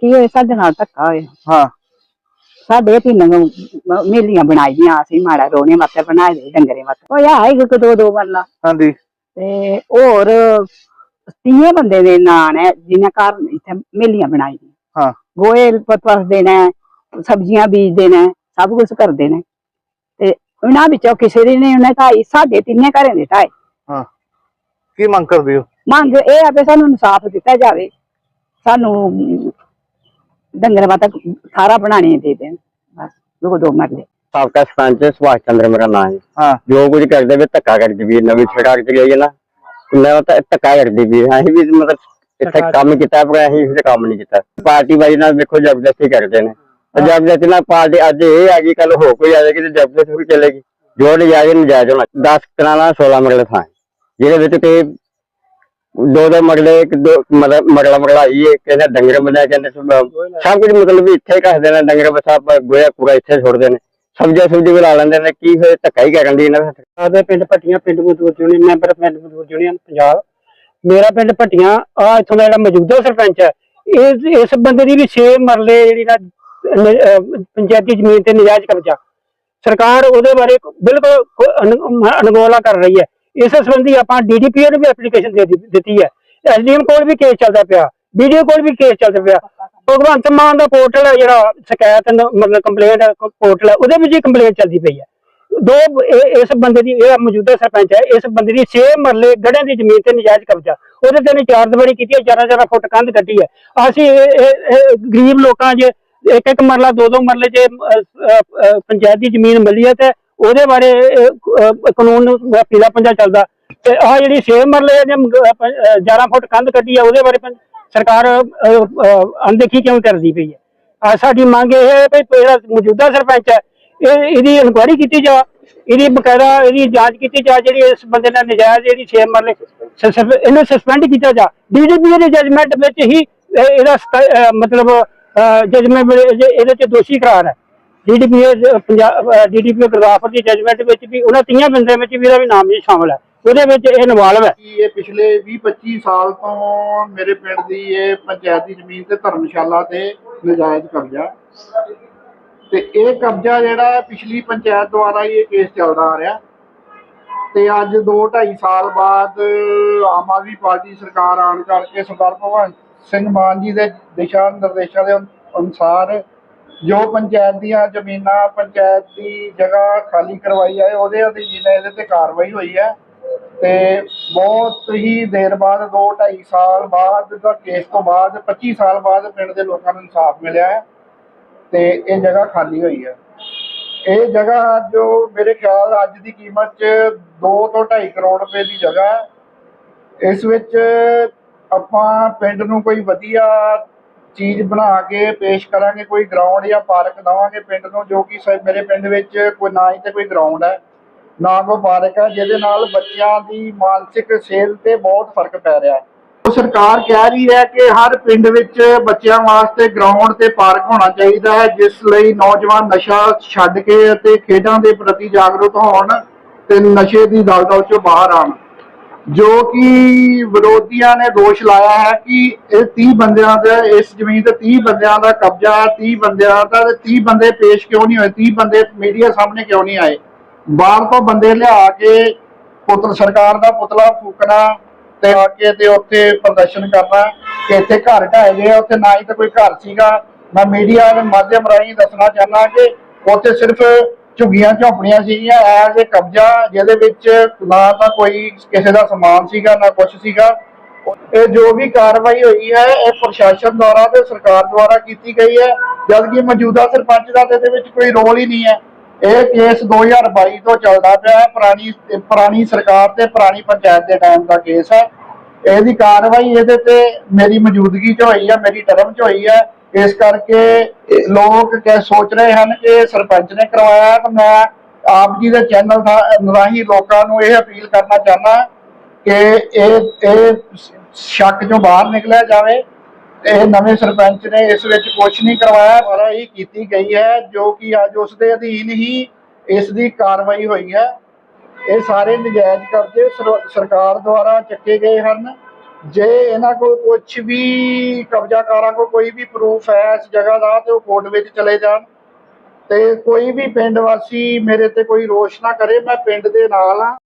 ਕੀ ਹੋਇਆ? ਸਾਡੇ ਨਾਲ ਧੱਕਾ ਹੋਇਆ। ਹਾਂ। ਸਾਡੇ ਤਿੰਨ ਮੇਲੀਆਂ ਬਣਾਈਆਂ ਅਸੀਂ ਮਾੜਾ ਰੋਣੇ ਵਾਸਤੇ ਬਣਾਏ ਦੇ ਡੰਗਰੇ ਵਾਸਤੇ। ਹੋਇਆ ਇੱਕ ਦੋ ਦੋ ਮਰਲਾ। ਹਾਂਜੀ। ਤੇ ਹੋਰ ਤੀਏ ਬੰਦੇ ਦੇ ਨਾਂ ਨੇ ਜਿਨ੍ਹਾਂ ਘਰ ਇੱਥੇ ਮੇਲੀਆਂ ਬਣਾਈਆਂ ਹਾਂ। ਗੋਏ ਪਤਵਸ ਨੇ ਸਬਜ਼ੀਆਂ ਬੀਜਦੇ ਨੇ ਸਭ ਕੁਝ ਕਰਦੇ ਨੇ। ਤੇ ਉਹਨਾਂ ਵਿੱਚੋਂ ਕਿਸੇ ਦੀ ਨੇ ਉਹਨੇ ਢਾਈ ਸਾਡੇ ਤਿੰਨੇ ਘਰਾਂ ਦੇ ਢਾਈ। ਹਾਂ। ਕੀ ਮੰਗ ਕਰਦੇ ਹੋ? ਮੰਗ ਇਹ ਆ ਵੀ ਸਾਨੂੰ ਇਨਸਾਫ ਦਿੱਤਾ ਜਾਵੇ। ਸਾਨੂੰ ਡੰਗਰ ਮਾਤਾ ਸਾਰਾ ਬਣਾਣੇ ਦੇ ਦੇਣ। ਬਸ ਦੋ ਦੋ ਮਰਲੇ। ਸਾਬਕਾ ਸਰਪੰਚ ਸੁਭਾਸ਼ ਚੰਦਰ ਮੇਰਾ ਨਾਮ ਹੈ ਹਾਂ। ਜੋ ਕੁਝ ਕਰਦੇ ਵੀ ਧੱਕਾ ਕਰਦੀ ਵੀ ਨਵੀਂ ਚ ਗਈ ਹੈ ਨਾ। ਮੈਂ ਤਾਂ ਧੱਕਾ ਕਰਦੀ ਵੀ ਹੈ। ਅਸੀਂ ਵੀ ਮਤਲਬ ਇੱਥੇ ਕੰਮ ਕੀਤਾ ਪਰ ਅਸੀਂ ਇਸ ਕੰਮ ਨਹੀਂ ਕੀਤਾ। ਪਾਰਟੀ ਬਾਈ ਨਾਲ ਵੇਖੋ ਜ਼ਬਰਦਸਤੀ ਕਰਦੇ ਨੇ। ਜ਼ਬਰਦਸਤੀ ਨਾਲ ਪਾਰਟੀ ਅੱਜ ਇਹ ਆ ਗਈ ਕੱਲ ਹੋ ਕੋਈ ਆ ਜਾਏਗੀ ਤੇ ਜ਼ਬਰਦਸਤੀ ਵੀ ਚੱਲੇਗੀ। ਜੋ ਨਜਾਇਜ਼ ਨਜਾਇਜ਼ ਹੋਣਾ 10 ਕਨਾਲਾਂ 16 ਮਰਲੇ ਥਾਂ ਜਿਹਦੇ ਵਿੱਚ ਤੇ ਦੋ ਦੋ ਮਗਲੇ, ਇੱਕ ਦੋ ਮਤਲਬ ਮਰਲਾ ਹੈ ਕਹਿੰਦੇ ਡੰਗਰ ਬੰਦਾ ਕਹਿੰਦੇ ਸਭ ਸਭ ਕੁਝ ਮਤਲਬ ਇੱਥੇ ਕੱਸਦੇ ਨੇ ਡੰਗਰ ਬਸਾ ਗੋਇਆ ਕੂੜਾ ਇੱਥੇ ਛੋੜਦੇ ਨੇ। ਸਬਜ਼ੀਆਂ ਸੁਬਜ਼ੀ ਵੀ ਲੈਂਦੇ ਨੇ, ਕੀ ਹੋਏ ਧੱਕਾ ਹੀ ਕਰਨ ਦੀ ਇਹਨਾਂ ਦਾ ਸਾਡੇ ਪਿੰਡ ਭੱਟੀਆਂ, ਪਿੰਡ ਮਜ਼ਦੂਰ ਯੂਨੀਅਨ, ਮੈਂਬਰ ਪਿੰਡ ਮਜ਼ਦੂਰ ਯੂਨੀਅਨ, ਪੰਜਾਬ। ਮੇਰਾ ਪਿੰਡ ਭੱਟੀਆਂ ਆ ਇਥੋਂ ਦਾ ਜਿਹੜਾ ਮੌਜੂਦਾ ਸਰਪੰਚ ਹੈ, ਇਸ ਇਸ ਬੰਦੇ ਦੀ ਵੀ 6 ਮਰਲੇ ਜਿਹੜੀ ਨਾ ਪੰਚਾਇਤੀ ਜ਼ਮੀਨ ਤੇ ਨਜਾਇਜ਼ ਕਬਜ਼ਾ। ਸਰਕਾਰ ਉਹਦੇ ਬਾਰੇ ਬਿਲਕੁਲ ਕੋ- ਕਰ ਰਹੀ ਹੈ। ਇਸ ਸੰਬੰਧੀ ਆਪਾਂ ਡੀਡੀਪੀਓ ਨੂੰ ਵੀ ਐਪਲੀਕੇਸ਼ਨ ਦੇ ਦਿੱਤੀ- ਹੈ। ਐਸਡੀਐਮ ਕੋਲ ਵੀ ਕੇਸ ਚੱਲਦਾ ਪਿਆ। ਵੀਡੀਓ ਕੋਲ ਵੀ ਕੇਸ ਚੱਲਦਾ ਪਿਆ। ਭਗਵੰਤ ਮਾਨ ਦਾ ਪੋਰਟਲ ਹੈ, ਜਿਹੜਾ ਸ਼ਿਕਾਇਤ ਮਤਲਬ ਕੰਪਲੇਂਟ ਪੋਰਟਲ ਹੈ, ਉਹਦੇ ਵਿੱਚ ਹੀ ਕੰਪਲੇਂਟ ਚੱਲਦੀ ਪਈ ਹੈ। ਦੋ ਇਹ- ਇਸ ਬੰਦੇ ਦੀ ਇਹ ਮੌਜੂਦਾ ਸਰਪੰਚ ਹੈ, ਇਸ ਬੰਦੇ ਦੀ 6 ਮਰਲੇ ਗੜਿਆਂ ਦੀ ਜ਼ਮੀਨ ਤੇ ਨਜਾਇਜ਼ ਕਬਜ਼ਾ। ਉਹਦੇ ਤੇ ਨੇ ਚਾਰ ਦੀਵਾਰੀ ਕੀਤੀ ਹੈ 11 11 ਫੁੱਟ ਕੰਧ ਕੱਢੀ ਹੈ। ਅਸੀਂ ਗਰੀਬ ਲੋਕਾਂ 'ਚ ਇੱਕ ਇੱਕ ਮਰਲਾ ਦੋ ਦੋ ਮਰਲੇ 'ਚ ਪੰਚਾਇਤ ਦੀ ਜ਼ਮੀਨ ਮਿਲੀ ਹੈ ਤੇ ਉਹਦੇ ਬਾਰੇ ਇਹ, ਕਾਨੂੰਨ ਪੀਲਾ ਪੰਜਾ ਚੱਲਦਾ। ਤੇ ਆਹ ਜਿਹੜੀ 6 ਮਰਲੇ ਨੇ 11 ਫੁੱਟ ਕੰਧ ਕੱਢੀ ਹੈ ਉਹਦੇ ਬਾਰੇ ਸਰਕਾਰ ਅਣਦੇਖੀ ਕਿਉਂ ਕਰਦੀ ਪਈ ਹੈ? ਆ ਸਾਡੀ ਮੰਗ ਇਹ ਹੈ ਵੀ ਜਿਹੜਾ ਮੌਜੂਦਾ ਸਰਪੰਚ ਹੈ ਇਹ ਇਹਦੀ ਇਨਕੁਆਇਰੀ ਕੀਤੀ ਜਾ ਇਹਦੀ ਬਕਾਇਦਾ ਇਹਦੀ ਜਾਂਚ ਕੀਤੀ ਜਾ ਜਿਹੜੀ ਇਸ ਬੰਦੇ ਨਾਲ ਨਜਾਇਜ਼ ਜਿਹੜੀ 6 ਮਰਲੇ ਇਹਨੂੰ ਸਸਪੈਂਡ ਕੀਤਾ ਜਾ। ਡੀਡੀਪੀ ਦੇ ਜਜਮੈਂਟ ਵਿੱਚ ਹੀ ਇਹਦਾ ਮਤਲਬ ਜਜਮੈਂਟ ਇਹਦੇ ਚ ਦੋਸ਼ੀ ਕਰਾਰ ਹੈ। ਡੀਡੀਪੀ ਪੰਜਾਬ ਡੀਡੀਪੀ ਗੁਰਦਾਸਪੁਰ ਦੀ ਜਜਮੈਂਟ ਵਿੱਚ ਵੀ ਉਹਨਾਂ ਤੀਆਂ ਬੰਦਿਆਂ ਵਿੱਚ ਵੀ ਇਹਦਾ ਵੀ ਨਾਮ ਵੀ ਸ਼ਾਮਲ ਹੈ। ਉਹਦੇ ਵਿੱਚ ਇਹ ਇਨਵੋਲਵ ਹੈ। ਕਿ ਇਹ ਪਿਛਲੇ 20-25 ਸਾਲ ਤੋਂ ਮੇਰੇ ਪਿੰਡ ਦੀ ਇਹ ਪੰਚਾਇਤੀ ਜ਼ਮੀਨ ਤੇ ਧਰਮਸ਼ਾਲਾ ਤੇ ਨਜਾਇਜ਼ ਕਬਜ਼ਾ। ਤੇ ਇਹ ਕਬਜ਼ਾ ਜਿਹੜਾ ਪਿਛਲੀ ਪੰਚਾਇਤ ਦੁਆਰਾ ਹੀ ਇਹ ਕੇਸ ਚੱਲਦਾ ਆ ਰਿਹਾ। ਤੇ ਅੱਜ 2-2.5 ਸਾਲ ਬਾਅਦ ਆਮ ਆਦਮੀ ਪਾਰਟੀ ਸਰਕਾਰ ਆਉਣ ਕਰਕੇ ਸਰਦਾਰ ਭਗਵੰਤ ਸਿੰਘ ਮਾਨ ਜੀ ਦੇ ਦਿਸ਼ਾ ਨਿਰਦੇਸ਼ਾਂ ਦੇ ਅਨੁਸਾਰ ਜੋ ਪੰਚਾਇਤ ਦੀਆਂ ਜ਼ਮੀਨਾਂ, ਪੰਚਾਇਤ ਦੀ ਜਗ੍ਹਾ ਖਾਲੀ ਕਰਵਾਈ ਹੈ, ਉਹਦੇ ਅਧੀਨ ਇਹਦੇ ਤੇ ਕਾਰਵਾਈ ਹੋਈ ਹੈ। ਤੇ ਬਹੁਤ ਹੀ ਦੇਰ ਬਾਅਦ 2 2.5 ਸਾਲ ਬਾਅਦ ਦਾ ਕੇਸ ਤੋਂ ਬਾਅਦ 25 ਸਾਲ ਬਾਅਦ ਪਿੰਡ ਦੇ ਲੋਕਾਂ ਨੂੰ ਇਨਸਾਫ ਮਿਲਿਆ ਹੈ ਤੇ ਇਹ ਜਗ੍ਹਾ ਖਾਲੀ ਹੋਈ ਹੈ। ਇਹ ਜਗ੍ਹਾ ਜੋ ਮੇਰੇ ਖਿਆਲ ਅੱਜ ਦੀ ਕੀਮਤ 'ਚ 2 ਤੋਂ 2.5 ਕਰੋੜ ਰੁਪਏ ਦੀ ਜਗ੍ਹਾ ਹੈ। ਇਸ ਵਿੱਚ ਆਪਾਂ ਪਿੰਡ ਨੂੰ ਕੋਈ ਵਧੀਆ ਚੀਜ਼ ਬਣਾ ਕੇ ਪੇਸ਼ ਕਰਾਂਗੇ, ਕੋਈ ਗਰਾਊਂਡ ਜਾਂ ਪਾਰਕ ਦੇਵਾਂਗੇ ਪਿੰਡ ਨੂੰ, ਜੋ ਕਿ ਸ- ਮੇਰੇ ਪਿੰਡ ਵਿੱਚ ਕੋਈ ਨਾ ਹੀ ਤੇ ਕੋਈ ਗਰਾਊਂਡ ਹੈ। ਨਾ ਕੋਈ ਪਾਰਕ ਹੈ, ਜਿਹਦੇ ਨਾਲ ਬੱਚਿਆਂ ਦੀ ਮਾਨਸਿਕ ਸਿਹਤ ਤੇ ਬਹੁਤ ਫ਼ਰਕ ਪੈ ਰਿਹਾ ਹੈ। ਸਰਕਾਰ ਕਹਿ ਰਹੀ ਹੈ ਕਿ ਹਰ ਪਿੰਡ ਵਿੱਚ ਬੱਚਿਆਂ ਵਾਸਤੇ ਗਰਾਊਂਡ ਤੇ ਪਾਰਕ ਹੋਣਾ ਚਾਹੀਦਾ ਹੈ, ਜਿਸ ਲਈ ਨੌਜਵਾਨ ਨਸ਼ਾ ਛੱਡ ਕੇ ਅਤੇ ਖੇਡਾਂ ਦੇ ਪ੍ਰਤੀ ਜਾਗਰੂਕ ਹੋਣ ਤੇ ਨਸ਼ੇ ਦੀ ਦਲਦਲ ਚੋਂ ਬਾਹਰ ਆਉਣ। ਜੋ ਕਿ ਵਿਰੋਧੀਆਂ ਨੇ ਦੋਸ਼ ਲਾਇਆ ਹੈ ਕਿ ਇਹ 30 ਬੰਦਿਆਂ ਦਾ ਇਸ ਜ਼ਮੀਨ ਤੇ 30 ਬੰਦਿਆਂ ਦਾ ਕਬਜ਼ਾ 30 ਬੰਦਿਆਂ ਦਾ ਤੇ 30 ਬੰਦੇ ਪੇਸ਼ ਕਿਉਂ ਨਹੀਂ ਹੋਏ? 30 ਬੰਦੇ ਮੀਡੀਆ ਸਾਹਮਣੇ ਕਿਉਂ ਨਹੀਂ ਆਏ? ਬਾਹਰ ਤੋਂ ਬੰਦੇ ਲਿਆ ਕੇ ਪੁੱਤਰ ਸਰਕਾਰ ਦਾ ਪੁਤਲਾ ਫੂਕਣਾ ਤੇ ਆ ਕੇ ਤੇ ਉੱਥੇ ਪ੍ਰਦਰਸ਼ਨ ਕਰਨਾ ਕਿ ਇੱਥੇ ਘਰ ਢਾਏ ਗਏ ਆ, ਉੱਥੇ ਨਾ ਹੀ ਤਾਂ ਕੋਈ ਘਰ ਸੀਗਾ। ਮੈਂ ਮੀਡੀਆ ਦੇ ਮਾਧਿਅਮ ਰਾਹੀਂ ਦੱਸਣਾ ਚਾਹੁੰਦਾ ਕਿ ਉੱਥੇ ਸਿਰਫ ਝੁੱਗੀਆਂ ਝੌਂਪੜੀਆਂ ਸੀਗੀਆਂ ਐਜ਼ ਇਹ ਕਬਜ਼ਾ ਜਿਹਦੇ ਵਿੱਚ ਨਾ ਤਾਂ ਕੋਈ ਕਿਸੇ ਦਾ ਸਮਾਨ ਸੀਗਾ, ਨਾ ਕੁਝ ਸੀਗਾ, ਇਹ ਜੋ ਵੀ ਕਾਰਵਾਈ ਹੋਈ ਹੈ, ਇਹ ਪ੍ਰਸ਼ਾਸਨ ਦੁਆਰਾ ਤੇ ਸਰਕਾਰ ਦੁਆਰਾ ਕੀਤੀ ਗਈ ਹੈ, ਜਦਕਿ ਮੌਜੂਦਾ ਸਰਪੰਚ ਦਾ ਤੇ ਇਹਦੇ ਵਿੱਚ ਕੋਈ ਰੋਲ ਹੀ ਨਹੀਂ ਹੈ। ਇਹ ਕੇਸ 2022 ਤੋਂ ਚੱਲਦਾ ਪਿਆ ਹੈ, ਪੁਰਾਣੀ ਪੁਰਾਣੀ ਸਰਕਾਰ ਤੇ ਪੁਰਾਣੀ ਪੰਚਾਇਤ ਦੇ ਟਾਈਮ ਦਾ ਕੇਸ ਹੈ। ਇਹਦੀ ਕਾਰਵਾਈ ਇਹਦੇ ਤੇ ਮੇਰੀ ਮੌਜੂਦਗੀ 'ਚ ਹੋਈ ਹੈ, ਮੇਰੀ ਟਰਮ 'ਚ ਹੋਈ ਹੈ। ਇਸ ਕਰਕੇ ਲੋਕ ਕਹਿ ਸੋਚ ਰਹੇ ਹਨ ਕਿ ਸਰਪੰਚ ਨੇ ਕਰਵਾਇਆ ਤਾਂ ਮੈਂ ਆਪ ਜੀ ਦੇ ਚੈਨਲ ਰਾਹੀਂ ਲੋਕਾਂ ਨੂੰ ਇਹ ਅਪੀਲ ਕਰਨਾ ਚਾਹੁੰਦਾ ਕਿ ਇਹ ਇਹ ਸ਼ੱਕ ਚੋਂ ਬਾਹਰ ਨਿਕਲਿਆ ਜਾਵੇ ਇਹ ਨਵੇਂ ਸਰਪੰਚ ਨੇ ਇਸ ਵਿੱਚ ਕੁਝ ਨਹੀਂ ਕਰਵਾਇਆ, ਪਰ ਇਹ ਕੀਤੀ ਗਈ ਹੈ, ਜੋ ਕਿ ਅੱਜ ਉਸ ਦੇ ਅਧੀਨ ਹੀ ਇਸ ਦੀ ਕਾਰਵਾਈ ਹੋਈ ਹੈ। ਇਹ ਸਾਰੇ ਨਜਾਇਜ਼ ਕਬਜ਼ੇ ਸਰਕਾਰ ਦੁਆਰਾ ਚੱਕੇ ਗਏ ਹਨ। ਜੇ ਇਹਨਾਂ ਕੋਲ ਕੁਝ ਵੀ ਕਬਜ਼ਾਕਾਰਾਂ ਕੋਲ ਕੋਈ ਵੀ ਪ੍ਰੂਫ ਹੈ ਇਸ ਜਗ੍ਹਾ ਦਾ, ਤੇ ਉਹ ਕੋਰਟ ਵਿੱਚ ਚਲੇ ਜਾਣ। ਤੇ ਕੋਈ ਵੀ ਪਿੰਡ ਵਾਸੀ ਮੇਰੇ ਤੇ ਕੋਈ ਰੋਸ਼ ਨਾ ਕਰੇ, ਮੈਂ ਪਿੰਡ ਦੇ ਨਾਲ ਆ।